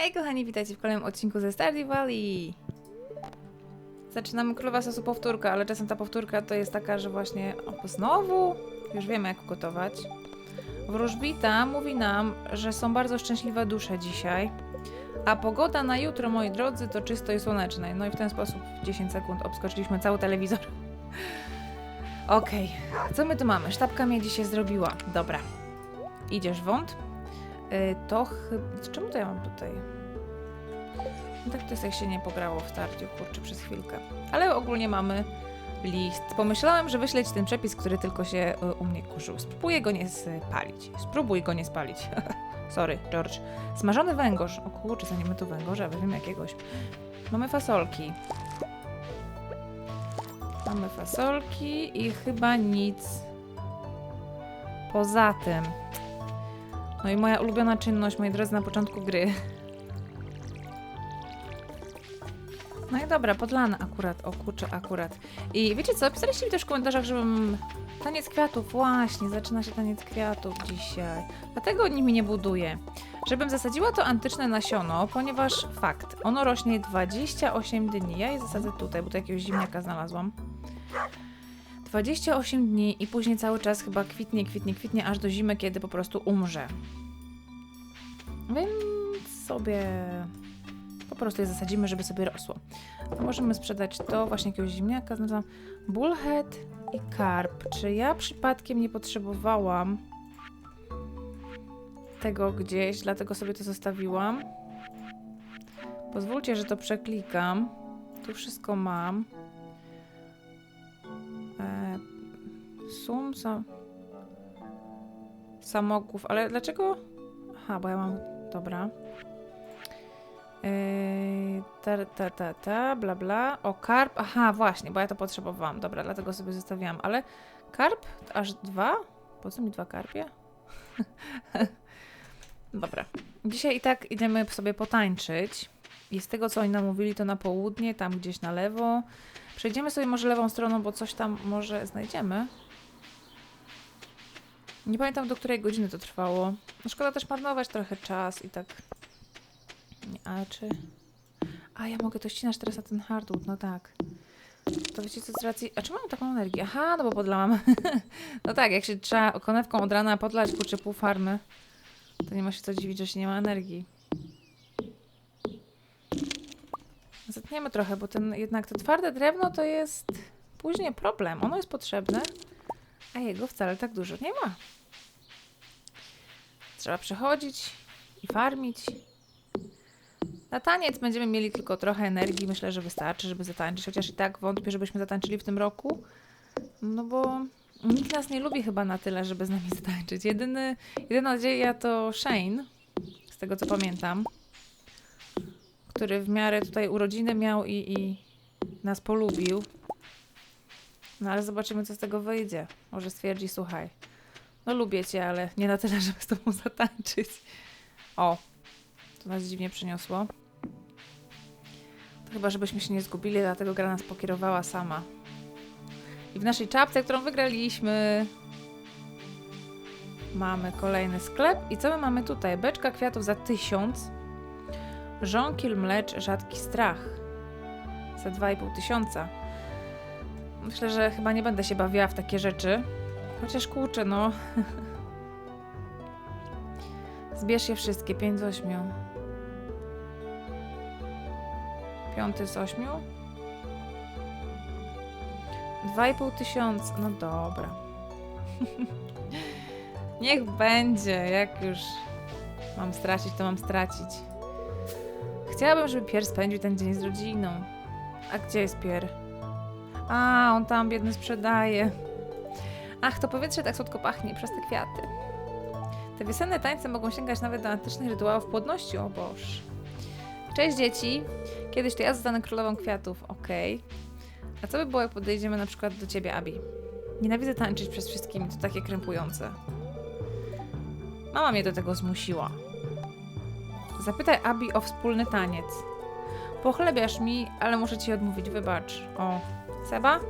Hej kochani, witajcie w kolejnym odcinku ze Stardew Valley. Zaczynamy królowa sosu powtórka, ale czasem ta powtórka to jest taka, że właśnie o, znowu już wiemy jak gotować. Wróżbita mówi nam, że są bardzo szczęśliwe dusze dzisiaj, a pogoda na jutro, moi drodzy, to czysto i słoneczne. No i w ten sposób w 10 sekund obskoczyliśmy cały telewizor. Okej, co my tu mamy? Sztabka mnie dzisiaj zrobiła. Dobra. Idziesz wąt? Y, to chyba... Czemu to ja mam tutaj? No tak to jest jak się nie pograło w starciu, kurczę, przez chwilkę. Ale ogólnie mamy list. Pomyślałem, że wyślę ci ten przepis, który tylko się y, u mnie kurzył. Spróbuję go nie spalić. Spróbuj go nie spalić. Sorry, George. Smażony węgorz. O kurczę, zanim my tu węgorza, wiem jakiegoś. Mamy fasolki. Mamy fasolki i chyba nic poza tym. No i moja ulubiona czynność, moi drodzy, na początku gry. No i dobra, podlana akurat, o kurczę, akurat. I wiecie co, pisaliście mi też w komentarzach, żebym... Taniec kwiatów, właśnie, zaczyna się taniec kwiatów dzisiaj. Dlatego nimi nie buduję. Żebym zasadziła to antyczne nasiono, ponieważ fakt, ono rośnie 28 dni. Ja je zasadzę tutaj, bo tu jakiegoś zimniaka znalazłam. 28 dni i później cały czas chyba kwitnie, kwitnie, kwitnie, aż do zimy, kiedy po prostu umrze. Więc sobie po prostu je zasadzimy, żeby sobie rosło. A możemy sprzedać to, właśnie jakiegoś ziemniaka, znalazłam bullhead i karp. Czy ja przypadkiem nie potrzebowałam tego gdzieś, dlatego sobie to zostawiłam? Pozwólcie, że to przeklikam. Tu wszystko mam. Sum, sam, samogłów, ale dlaczego? Aha, bo ja mam, dobra. Yy, ta, ta, ta, ta, bla, bla. O, karp. Aha, właśnie, bo ja to potrzebowałam. Dobra, dlatego sobie zostawiłam. Ale karp? Aż dwa? Po co mi dwa karpie? Dobra. Dzisiaj i tak idziemy sobie potańczyć. I z tego, co oni nam mówili, to na południe, tam gdzieś na lewo. Przejdziemy sobie może lewą stroną, bo coś tam może znajdziemy. Nie pamiętam, do której godziny to trwało. No szkoda też marnować trochę czas i tak nie, a czy... A, ja mogę to ścinać teraz na ten hardwood, no tak. To wiecie co, z racji... A czy mam taką energię? Aha, no bo podlałam. no tak, jak się trzeba konewką od rana podlać, kurczę, pół farmy, to nie ma się co dziwić, że się nie ma energii. Zetniemy trochę, bo ten, jednak to twarde drewno to jest później problem. Ono jest potrzebne, a jego wcale tak dużo nie ma. Trzeba przechodzić i farmić. Na taniec będziemy mieli tylko trochę energii. Myślę, że wystarczy, żeby zatańczyć. Chociaż i tak wątpię, żebyśmy zatańczyli w tym roku. No bo nikt nas nie lubi chyba na tyle, żeby z nami zatańczyć. Jedyny, jedyna nadzieja to Shane, z tego co pamiętam, który w miarę tutaj urodziny miał i, i nas polubił. No ale zobaczymy, co z tego wyjdzie. Może stwierdzi, słuchaj, no lubię cię, ale nie na tyle, żeby z tobą zatańczyć. O, to nas dziwnie przyniosło. To chyba, żebyśmy się nie zgubili, dlatego gra nas pokierowała sama. I w naszej czapce, którą wygraliśmy, mamy kolejny sklep. I co my mamy tutaj? Beczka kwiatów za tysiąc. Żonkiel mlecz, rzadki strach. Za 2,5 tysiąca. Myślę, że chyba nie będę się bawiła w takie rzeczy. Chociaż kurczę, no. Zbierz je wszystkie, 5 z 8. Piąty z 8. 2,5 tysiąca. No dobra. Niech będzie, jak już mam stracić, to mam stracić. Chciałabym, żeby Pier spędził ten dzień z rodziną. A gdzie jest Pier? A, on tam biedny sprzedaje. Ach, to powietrze tak słodko pachnie przez te kwiaty. Te wiosenne tańce mogą sięgać nawet do antycznych rytuałów płodności, o Boż. Cześć dzieci! Kiedyś to ja zostanę królową kwiatów, okej. A co by było, jak podejdziemy na przykład do ciebie, Abi? Nienawidzę tańczyć przez wszystkimi, to takie krępujące. Mama mnie do tego zmusiła. Zapytaj Abi o wspólny taniec. Pochlebiasz mi, ale muszę ci odmówić, wybacz. O, Seba?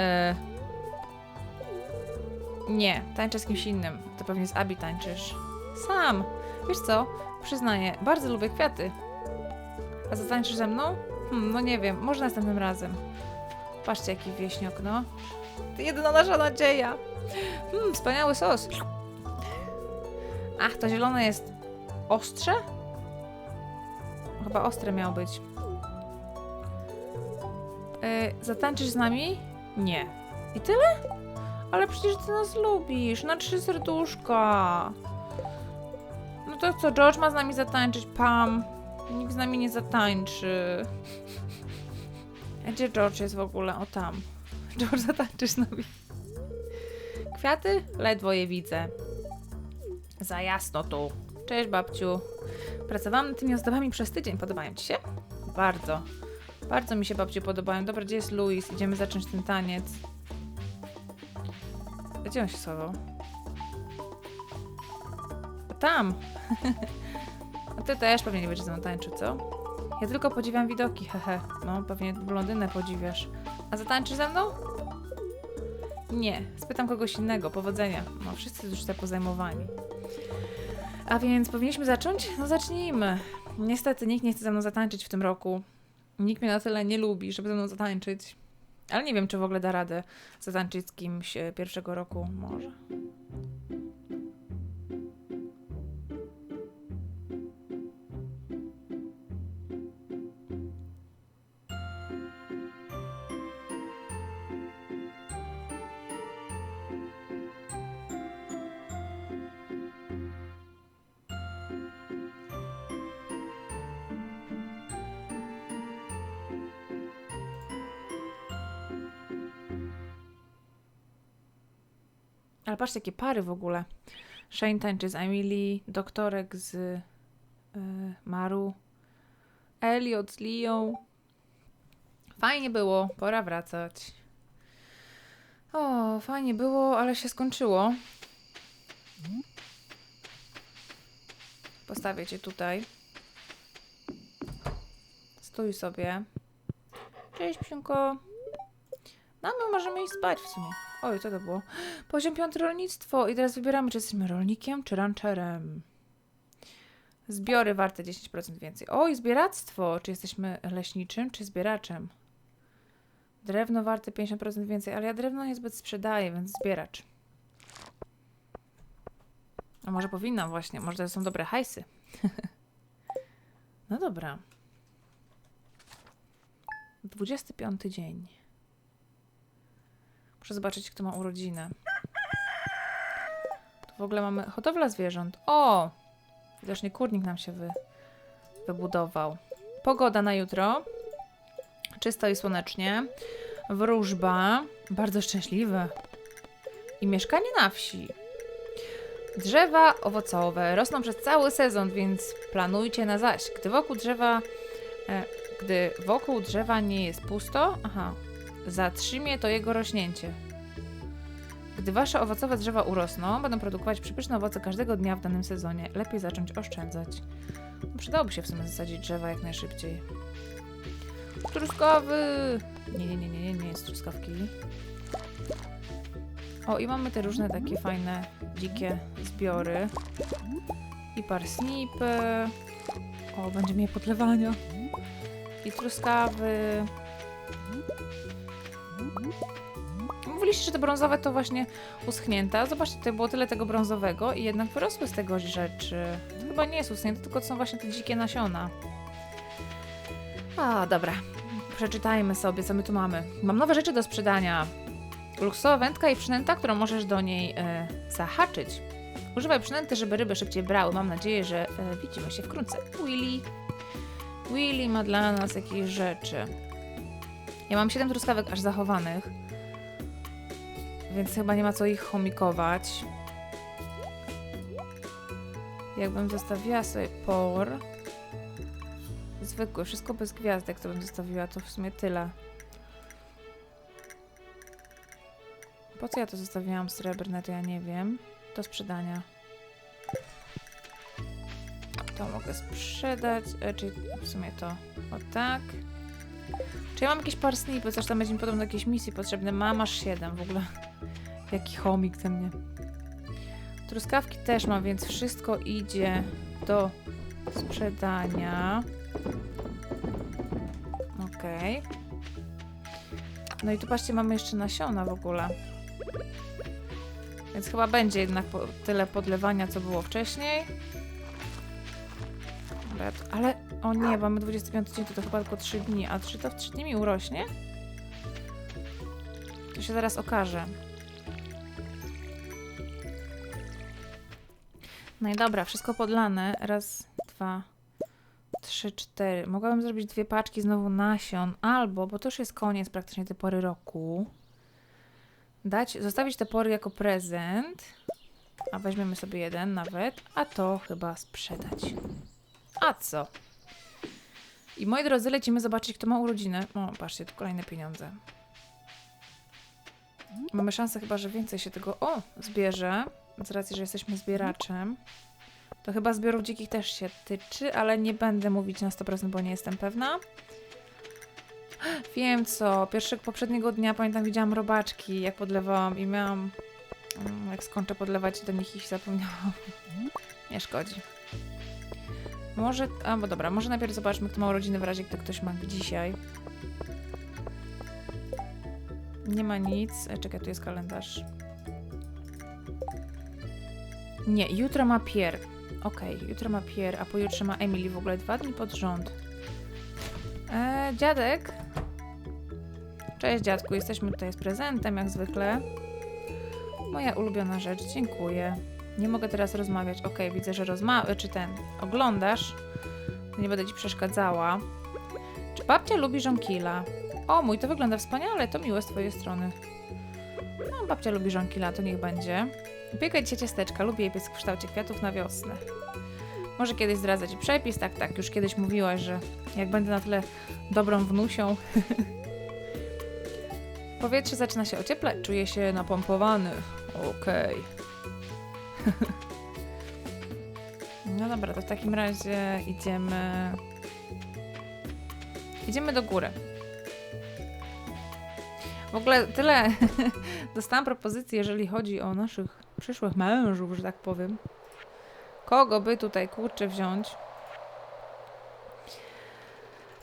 E... Nie, tańczę z kimś innym. To pewnie z Abi tańczysz. Sam. Wiesz co? Przyznaję, bardzo lubię kwiaty. A zatańczysz ze mną? Hmm, no nie wiem, może następnym razem. Patrzcie, jaki wieśniok, no. To jedyna nasza nadzieja. Hmm, wspaniały sos. Ach, to zielone jest ostrze? Chyba ostre miało być. Yy, zatańczysz z nami? Nie. I tyle? Ale przecież ty nas lubisz. Na trzy serduszka. No to co, George ma z nami zatańczyć? Pam. Nikt z nami nie zatańczy. A gdzie George jest w ogóle? O tam. George zatańczy z nami. Kwiaty? Ledwo je widzę. Za jasno tu. Cześć babciu. Pracowałam nad tymi ozdobami przez tydzień. Podobają ci się? Bardzo. Bardzo mi się babciu podobają. Dobra, gdzie jest Louis? Idziemy zacząć ten taniec. Gdzie on się schował? Tam! A ty też pewnie nie będziesz ze mną tańczył, co? Ja tylko podziwiam widoki, hehe. No, pewnie blondynę podziwiasz. A zatańczysz ze mną? Nie. Spytam kogoś innego. Powodzenia. No, wszyscy już tak pozajmowani. A więc powinniśmy zacząć? No zacznijmy. Niestety nikt nie chce ze mną zatańczyć w tym roku. Nikt mnie na tyle nie lubi, żeby ze mną zatańczyć. Ale nie wiem, czy w ogóle da radę zatańczyć z kimś e, pierwszego roku. Może. Patrzcie, jakie pary w ogóle. Shane tańczy z Emily, doktorek z y, Maru, Elliot z Lią. Fajnie było, pora wracać. O, fajnie było, ale się skończyło. Postawię cię tutaj. Stój sobie. Cześć, psiunko. No, my możemy iść spać w sumie. Oj, co to było? Poziom piąty rolnictwo. I teraz wybieramy, czy jesteśmy rolnikiem, czy rancherem. Zbiory warte 10% więcej. Oj, zbieractwo. Czy jesteśmy leśniczym, czy zbieraczem? Drewno warte 50% więcej, ale ja drewno niezbyt sprzedaję, więc zbieracz. A może powinnam właśnie, może to są dobre hajsy. no dobra. 25 dzień. Muszę zobaczyć, kto ma urodzinę. Tu w ogóle mamy hodowla zwierząt. O! Widocznie kurnik nam się wy, wybudował. Pogoda na jutro. Czysto i słonecznie. Wróżba. Bardzo szczęśliwe. I mieszkanie na wsi. Drzewa owocowe rosną przez cały sezon, więc planujcie na zaś. Gdy wokół drzewa, e, gdy wokół drzewa nie jest pusto, aha, zatrzymie to jego rośnięcie. Gdy wasze owocowe drzewa urosną, będą produkować przepyszne owoce każdego dnia w danym sezonie. Lepiej zacząć oszczędzać. Przydałoby się w sumie zasadzić drzewa jak najszybciej. Truskawy! Nie, nie, nie, nie, nie, nie jest truskawki. O, i mamy te różne takie fajne, dzikie zbiory. I parsnipy. O, będzie mnie podlewania. I truskawy. Mówiliście, że te brązowe to właśnie uschnięte. a Zobaczcie, tutaj było tyle tego brązowego i jednak wyrosły z tego rzeczy. To chyba nie jest uschnięte, tylko to są właśnie te dzikie nasiona. A, dobra. Przeczytajmy sobie, co my tu mamy. Mam nowe rzeczy do sprzedania. Luksusowa wędka i przynęta, którą możesz do niej e, zahaczyć. Używaj przynęty, żeby ryby szybciej brały. Mam nadzieję, że e, widzimy się wkrótce. Willy. Willy ma dla nas jakieś rzeczy. Ja mam 7 truskawek aż zachowanych. Więc chyba nie ma co ich chomikować. Jakbym zostawiła sobie por. Zwykły, wszystko bez gwiazdek to bym zostawiła, to w sumie tyle. Po co ja to zostawiłam srebrne, to ja nie wiem. Do sprzedania. To mogę sprzedać, e, czyli w sumie to o tak. Czy ja mam jakieś parsnipy, coś tam będzie mi podobno do jakiejś misji potrzebne? Mam aż 7 w ogóle. Jaki chomik ze mnie. Truskawki też mam, więc wszystko idzie do sprzedania. Okej. No i tu patrzcie, mamy jeszcze nasiona w ogóle. Więc chyba będzie jednak po, tyle podlewania, co było wcześniej. Ale, o nie, mamy 25 dzień, to, to chyba tylko 3 dni. A czy to w 3 dni mi urośnie? To się zaraz okaże. No i dobra, wszystko podlane. Raz, dwa, trzy, cztery. Mogłabym zrobić dwie paczki znowu nasion, albo, bo to już jest koniec praktycznie tej pory roku, dać, zostawić te pory jako prezent, a weźmiemy sobie jeden nawet, a to chyba sprzedać. A co? I moi drodzy, lecimy zobaczyć, kto ma urodziny. O, patrzcie, tu kolejne pieniądze. Mamy szansę chyba, że więcej się tego, o, zbierze, z racji, że jesteśmy zbieraczem. To chyba zbiorów dzikich też się tyczy, ale nie będę mówić na 100%, bo nie jestem pewna. Wiem co, pierwszego poprzedniego dnia pamiętam widziałam robaczki, jak podlewałam i miałam, mm, jak skończę podlewać do nich ich zapomniałam. Nie szkodzi. Może, a bo dobra, może najpierw zobaczmy, kto ma urodziny w razie, gdy ktoś ma dzisiaj. Nie ma nic. E, Czekaj, tu jest kalendarz. Nie, jutro ma Pierre. Okej, jutro ma Pierre, a pojutrze ma Emily w ogóle dwa dni pod rząd. E, dziadek. Cześć dziadku, jesteśmy tutaj z prezentem jak zwykle. Moja ulubiona rzecz, dziękuję. Nie mogę teraz rozmawiać. Okej, widzę, że rozmawiasz, czy ten, oglądasz. Nie będę ci przeszkadzała. Czy babcia lubi żonkila? O, mój, to wygląda wspaniale, to miłe z twojej strony. No, babcia lubi żonkila, to niech będzie. Upiekaj dzisiaj ciasteczka, lubię je piec w kształcie kwiatów na wiosnę. Może kiedyś zdradzę ci przepis, tak, tak, już kiedyś mówiłaś, że jak będę na tyle dobrą wnusią. Powietrze zaczyna się ocieplać, czuję się napompowany. Okej. No dobra, to w takim razie idziemy... Idziemy do góry. W ogóle tyle dostałam propozycji, jeżeli chodzi o naszych przyszłych mężów, że tak powiem. Kogo by tutaj kurczę wziąć?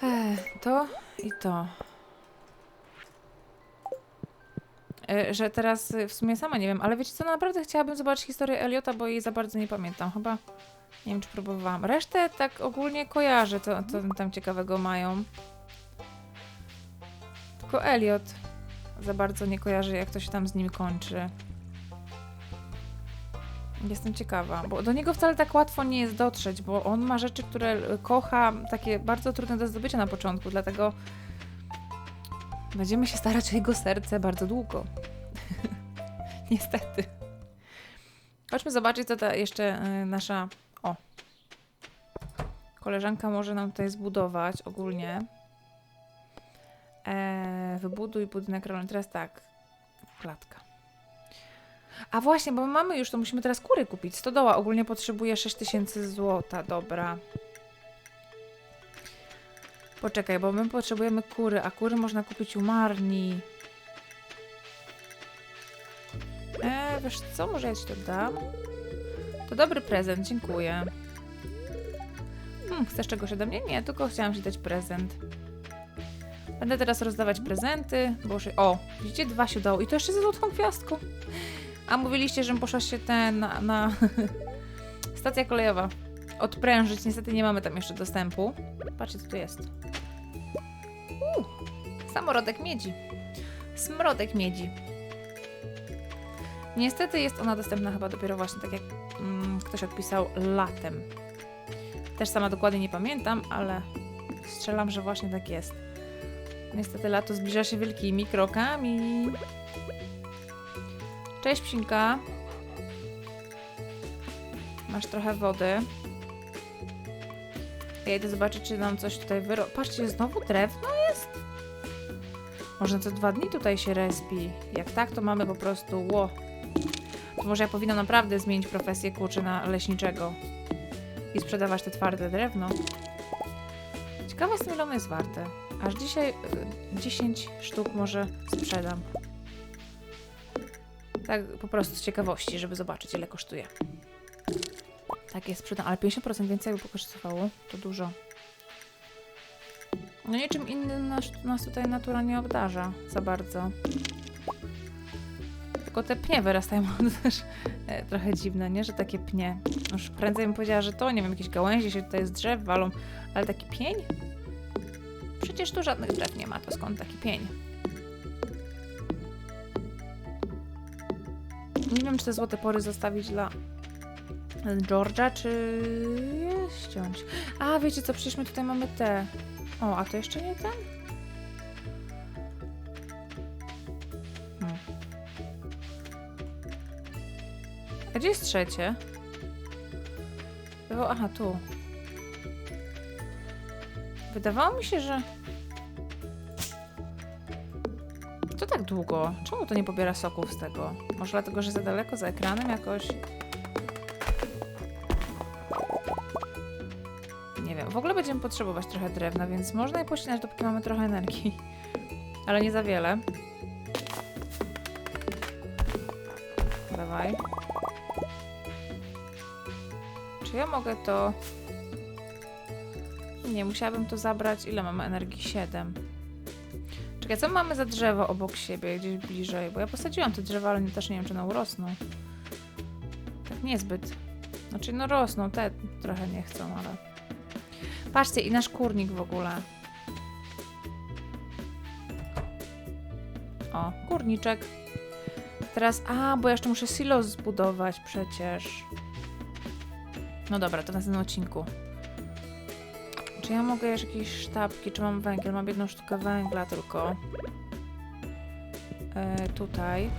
Ech, to i to. Że teraz y, w sumie sama nie wiem, ale wiecie co, naprawdę chciałabym zobaczyć historię Eliota, bo jej za bardzo nie pamiętam. Chyba nie wiem, czy próbowałam. Resztę tak ogólnie kojarzę, co, co tam ciekawego mają. Tylko Eliot za bardzo nie kojarzę, jak to się tam z nim kończy. Jestem ciekawa, bo do niego wcale tak łatwo nie jest dotrzeć, bo on ma rzeczy, które kocha, takie bardzo trudne do zdobycia na początku, dlatego będziemy się starać o jego serce bardzo długo. Niestety. Chodźmy zobaczyć, co ta jeszcze y, nasza. O. Koleżanka może nam tutaj zbudować ogólnie. Eee, wybuduj budynek rolny. Teraz tak. Klatka. A właśnie, bo my mamy już, to musimy teraz kury kupić. Stodoła ogólnie potrzebuje 6000 złota. Dobra. Poczekaj, bo my potrzebujemy kury, a kury można kupić u Marni. Eee, wiesz co? Może ja ci to dam? To dobry prezent, dziękuję. Hmm, chcesz czegoś ode mnie? Nie, tylko chciałam ci dać prezent. Będę teraz rozdawać prezenty. Boże, o, widzicie, dwa się udało. I to jeszcze ze złotą gwiazdką. A mówiliście, że poszła się ten na, na stacja kolejowa odprężyć. Niestety nie mamy tam jeszcze dostępu. Patrzcie, co tu jest. Uuu, samorodek miedzi. Smrodek miedzi. Niestety jest ona dostępna chyba dopiero właśnie tak jak mm, ktoś odpisał latem. Też sama dokładnie nie pamiętam, ale strzelam, że właśnie tak jest. Niestety lato zbliża się wielkimi krokami. Cześć psinka. Masz trochę wody. Ja idę zobaczyć, czy nam coś tutaj wyro... Patrzcie, znowu drewno jest? Może co dwa dni tutaj się respi. Jak tak, to mamy po prostu ło. To może ja powinnam naprawdę zmienić profesję kurczę na leśniczego. I sprzedawać te twarde drewno. Ciekawa jestem, ile ono jest warte. Aż dzisiaj y, 10 sztuk może sprzedam. Tak po prostu z ciekawości, żeby zobaczyć, ile kosztuje. Tak jest, sprzedam, ale 50% więcej by kosztowało. To dużo. No niczym innym nas, nas tutaj natura nie obdarza za bardzo. Tylko te pnie wyrastają, też e, trochę dziwne, nie? Że takie pnie. Już prędzej bym powiedziała, że to, nie wiem, jakieś gałęzie się tutaj z drzew walą, ale taki pień? Przecież tu żadnych drzew nie ma, to skąd taki pień? Nie wiem, czy te złote pory zostawić dla George'a, czy ściąć. A, wiecie co, przecież my tutaj mamy te. O, a to jeszcze nie ten? Hmm. A gdzie jest trzecie? Aha, tu. Wydawało mi się, że... To tak długo. Czemu to nie pobiera soków z tego? Może dlatego, że za daleko, za ekranem jakoś? Będziemy potrzebować trochę drewna, więc można je pościnać, dopóki mamy trochę energii. Ale nie za wiele. Dawaj. Czy ja mogę to... Nie, musiałabym to zabrać. Ile mamy energii? 7. Czekaj, co mamy za drzewo obok siebie, gdzieś bliżej? Bo ja posadziłam te drzewa, ale też nie wiem, czy one urosną. Tak niezbyt. Znaczy, no rosną, te trochę nie chcą, ale... Patrzcie, i nasz kurnik w ogóle. O, kurniczek. Teraz, a, bo ja jeszcze muszę silos zbudować przecież. No dobra, to w następnym odcinku. Czy ja mogę jeszcze jakieś sztabki? Czy mam węgiel? Mam jedną sztukę węgla tylko. E, tutaj.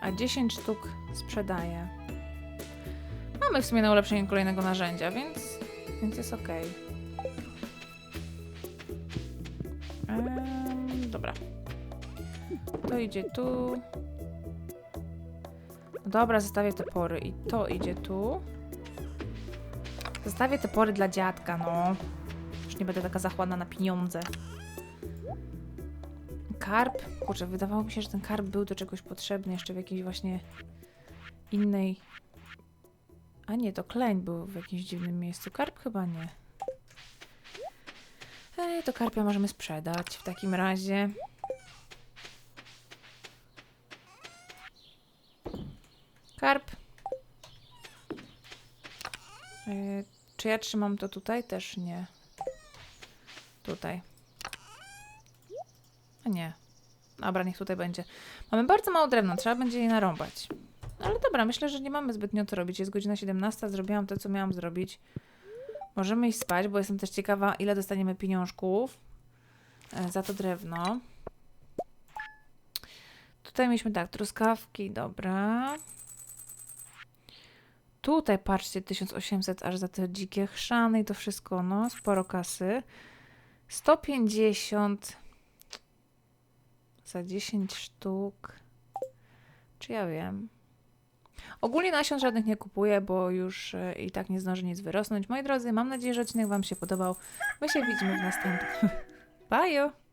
A 10 sztuk sprzedaję. Mamy w sumie na ulepszenie kolejnego narzędzia, więc, więc jest ok. Em, dobra. To idzie tu. Dobra, zostawię te pory. I to idzie tu. Zostawię te pory dla dziadka, no. Już nie będę taka zachłanna na pieniądze. Karp. Kurczę, wydawało mi się, że ten karp był do czegoś potrzebny, jeszcze w jakiejś właśnie innej... A nie, to kleń był w jakimś dziwnym miejscu. Karp chyba nie. Ej, to karpia możemy sprzedać w takim razie. Karp. Yy, czy ja trzymam to tutaj? Też nie. Tutaj. A nie. Dobra, niech tutaj będzie. Mamy bardzo mało drewna, trzeba będzie je narąbać. Ale dobra, myślę, że nie mamy zbytnio co robić. Jest godzina 17, zrobiłam to, co miałam zrobić. Możemy iść spać, bo jestem też ciekawa, ile dostaniemy pieniążków e, za to drewno. Tutaj mieliśmy tak, truskawki, dobra. Tutaj patrzcie, 1800 aż za te dzikie chrzany i to wszystko, no, sporo kasy. 150 za 10 sztuk. Czy ja wiem? Ogólnie nasion żadnych nie kupuję, bo już e, i tak nie zdąży nic wyrosnąć. Moi drodzy, mam nadzieję, że odcinek Wam się podobał. My się widzimy w następnym. Bye!